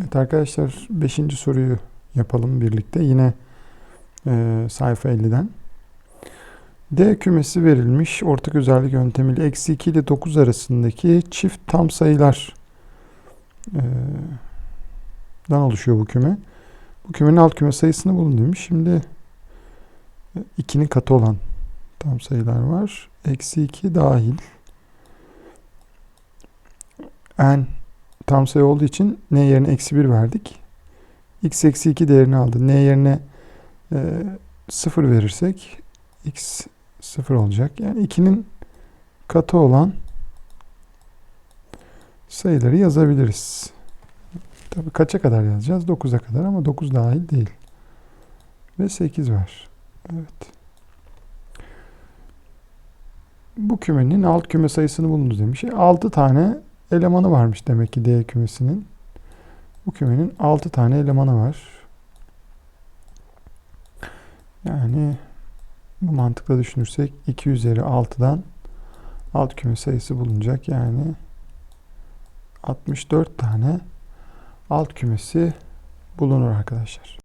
Evet arkadaşlar 5. soruyu yapalım birlikte. Yine e, sayfa 50'den. D kümesi verilmiş ortak özellik yöntemiyle eksi 2 ile 9 arasındaki çift tam sayılar e, oluşuyor bu küme. Bu kümenin alt küme sayısını bulun demiş. Şimdi 2'nin katı olan tam sayılar var. Eksi 2 dahil. n tam sayı olduğu için n yerine eksi 1 verdik. x eksi 2 değerini aldı. n yerine e, 0 verirsek x 0 olacak. Yani 2'nin katı olan sayıları yazabiliriz. Tabii kaça kadar yazacağız? 9'a kadar ama 9 dahil değil. Ve 8 var. Evet. Bu kümenin alt küme sayısını bulunuz demiş. 6 tane elemanı varmış demek ki D kümesinin. Bu kümenin 6 tane elemanı var. Yani bu mantıkla düşünürsek 2 üzeri 6'dan alt küme sayısı bulunacak. Yani 64 tane alt kümesi bulunur arkadaşlar.